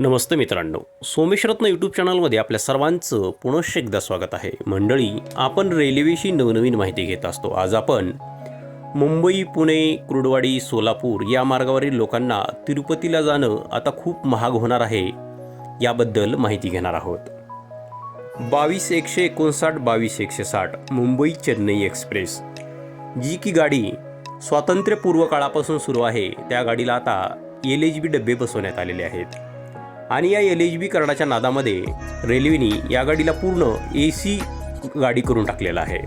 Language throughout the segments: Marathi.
नमस्ते मित्रांनो. सोमेशरत्न यूट्यूब चॅनलमध्ये आपल्या सर्वांचं पुनश्च एकदा स्वागत आहे. मंडळी आपण रेल्वेशी नवनवीन माहिती घेत असतो. आज आपण मुंबई पुणे कुर्डवाडी सोलापूर या मार्गावरील लोकांना तिरुपतीला जाणं आता खूप महाग होणार आहे याबद्दल माहिती घेणार आहोत. बावीस एकशे एकोणसाठ बावीस एकशे साठ मुंबई चेन्नई एक्सप्रेस. जी की गाडी स्वातंत्र्यपूर्व काळापासून सुरू आहे त्या गाडीला आता एल एच बी डबे बसवण्यात आलेले आहेत. आणि या एल एच बी कार्डाच्या नादामध्ये रेल्वेने या गाडीला पूर्ण ए सी गाडी करून टाकलेला आहे.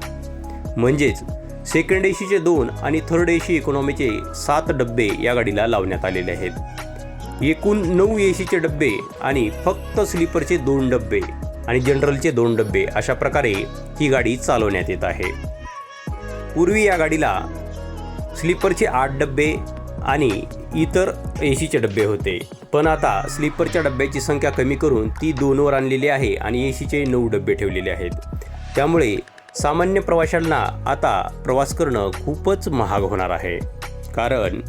म्हणजेच सेकंड ए सीचे दोन आणि थर्ड ए सी इकॉनॉमीचे सात डब्बे या गाडीला लावण्यात आलेले आहेत. एकूण नऊ ए सीचे डब्बे आणि फक्त स्लीपरचे दोन डब्बे आणि जनरलचे दोन डब्बे अशा प्रकारे ही गाडी चालवण्यात येत आहे. पूर्वी या गाडीला स्लीपरचे आठ डब्बे आणि इतर ए सीचे डब्बे होते. पण आता स्लीपरच्या डब्याची संख्या कमी करून ती दोनवर आणलेली आहे आणि ए सीचे नऊ डब्बे ठेवलेले आहेत. त्यामुळे सामान्य प्रवाशांना आता प्रवास करणं खूपच महाग होणार आहे. कारण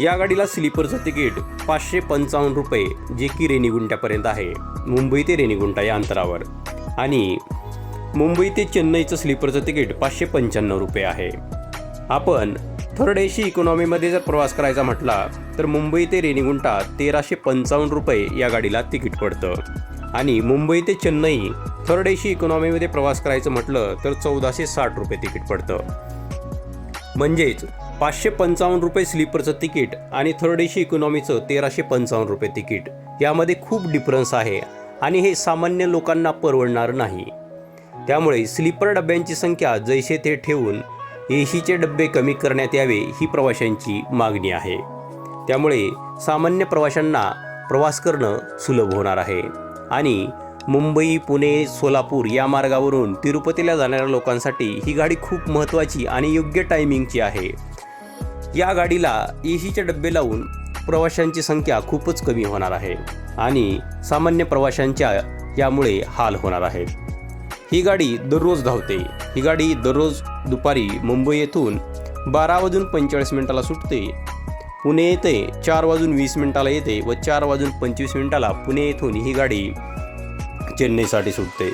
या गाडीला स्लीपरचं तिकीट पाचशे पंचावन्न रुपये जे की रेणीगुंट्यापर्यंत आहे. मुंबई ते रेणीगुंटा या अंतरावर. आणि मुंबई ते चेन्नईचं स्लीपरचं तिकीट पाचशे पंच्याण्णव रुपये आहे. आपण थर्ड एशी इकॉनॉमीमध्ये जर प्रवास करायचा म्हटला तर मुंबई ते रेणीगुंटा तेराशे पंचावन्न रुपये या गाडीला तिकीट पडतं. आणि मुंबई ते चेन्नई थर्ड एशी इकॉनॉमीमध्ये प्रवास करायचं म्हटलं तर चौदाशे साठ रुपये तिकीट पडतं. म्हणजेच पाचशे पंचावन्न रुपये स्लीपरचं तिकीट आणि थर्ड एशी इकॉनॉमीचं तेराशे पंचावन्न रुपये तिकीट यामध्ये खूप डिफरन्स आहे आणि हे सामान्य लोकांना परवडणार नाही. त्यामुळे स्लीपर डब्यांची संख्या जैसे ते ठेवून ए सीचे डब्बे कमी करण्यात यावे ही प्रवाशांची मागणी आहे. त्यामुळे सामान्य प्रवाशांना प्रवास करणं सुलभ होणार आहे. आणि मुंबई पुणे सोलापूर या मार्गावरून तिरुपतीला जाणाऱ्या लोकांसाठी ही गाडी खूप महत्त्वाची आणि योग्य टायमिंगची आहे. या गाडीला ए सीचे डब्बे लावून प्रवाशांची संख्या खूपच कमी होणार आहे आणि सामान्य प्रवाशांच्या यामुळे हाल होणार आहेत ही गाडी दररोज धावते. ही गाडी दररोज दुपारी मुंबई येथून बारा वाजून पंचेचाळीस मिनिटाला सुटते. पुणे येते चार वाजून वीस मिनिटाला येते व चार वाजून पंचवीस मिनिटाला पुणे येथून ही गाडी चेन्नईसाठी सुटते.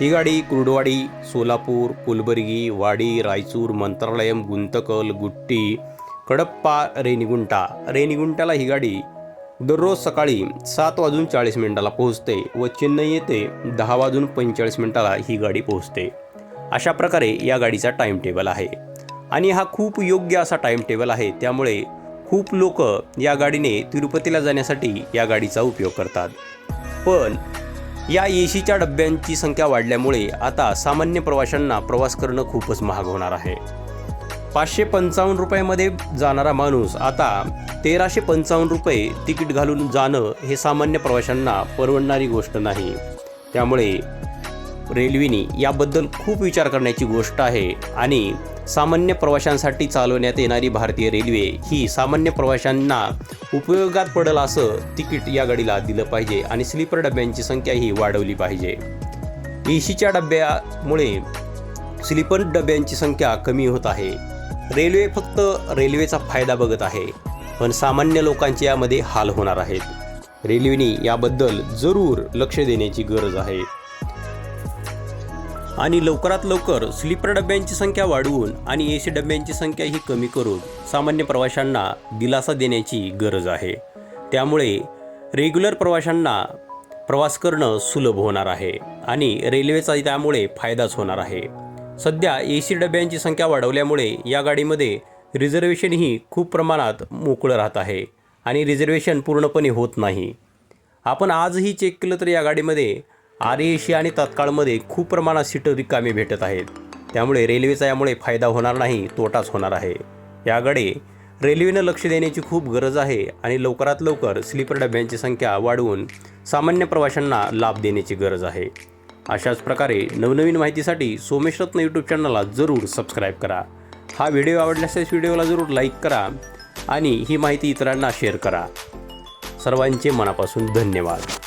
ही गाडी कुर्डवाडी सोलापूर कुलबर्गी वाडी रायचूर मंत्रालयम गुंतकल गुट्टी कडप्पा रेणीगुंटा रेणीगुंटाला ही गाडी दररोज सकाळी सात वाजून चाळीस मिनिटाला पोहोचते व चेन्नई येथे दहा वाजून पंचेचाळीस मिनिटाला ही गाडी पोहोचते. अशा प्रकारे या गाडीचा टाईम टेबल आहे. आणि हा खूप योग्य असा टाईम टेबल आहे त्यामुळे खूप लोक या गाडीने तिरुपतीला जाण्यासाठी या गाडीचा उपयोग करतात. पण या ए सीच्या डब्यांची संख्या वाढल्यामुळे आता सामान्य प्रवाशांना प्रवास करणं खूपच महाग होणार आहे. पाचशे पंचावन्न रुपयामध्ये जाणारा माणूस आता तेराशे पंचावन्न रुपये तिकीट घालून जाणं हे सामान्य प्रवाशांना परवडणारी गोष्ट नाही. त्यामुळे रेल्वेने याबद्दल खूप विचार करण्याची गोष्ट आहे. आणि सामान्य प्रवाशांसाठी चालवण्यात येणारी भारतीय रेल्वे ही सामान्य प्रवाशांना उपयोगात पडेल असं तिकीट या गाडीला दिलं पाहिजे आणि स्लीपर डब्यांची संख्या ही वाढवली पाहिजे. ए सीच्या डब्यामुळे स्लीपर डब्यांची संख्या कमी होत आहे. रेल्वे फक्त रेल्वेचा फायदा बघत आहे पण सामान्य लोकांचे यामध्ये हाल होणार आहेत. रेल्वेने याबद्दल जरूर लक्ष देण्याची गरज आहे. आणि लवकरात लवकर स्लीपर डब्यांची संख्या वाढवून आणि ए सी डब्यांची संख्या ही कमी करून सामान्य प्रवाशांना दिलासा देण्याची गरज आहे. त्यामुळे रेग्युलर प्रवाशांना प्रवास करणं सुलभ होणार आहे आणि रेल्वेचा त्यामुळे फायदाच होणार आहे. सध्या ए सी डब्यांची संख्या वाढवल्यामुळे या गाडीमध्ये रिझर्वेशनही खूप प्रमाणात मोकळं राहत आहे आणि रिझर्वेशन पूर्णपणे होत नाही. आपण आजही चेक केलं तर या गाडीमध्ये आर आणि तत्काळमध्ये खूप प्रमाणात सीटं रिकामी भेटत आहेत. त्यामुळे रेल्वेचा यामुळे फायदा होणार नाही तोटाच होणार आहे. याकडे रेल्वेनं लक्ष देण्याची खूप गरज आहे आणि लवकरात लवकर स्लीपर डब्यांची संख्या वाढवून सामान्य प्रवाशांना लाभ देण्याची गरज आहे. अशाच प्रकारे नवनवीन माहितीसाठी सोमेश रत्न यूट्यूब चॅनलला जरूर सबस्क्राईब करा. हा व्हिडिओ आवडल्यास व्हिडिओला जरूर लाईक करा आणि ही माहिती इतरांना शेअर करा. सर्वांचे मनापासून धन्यवाद.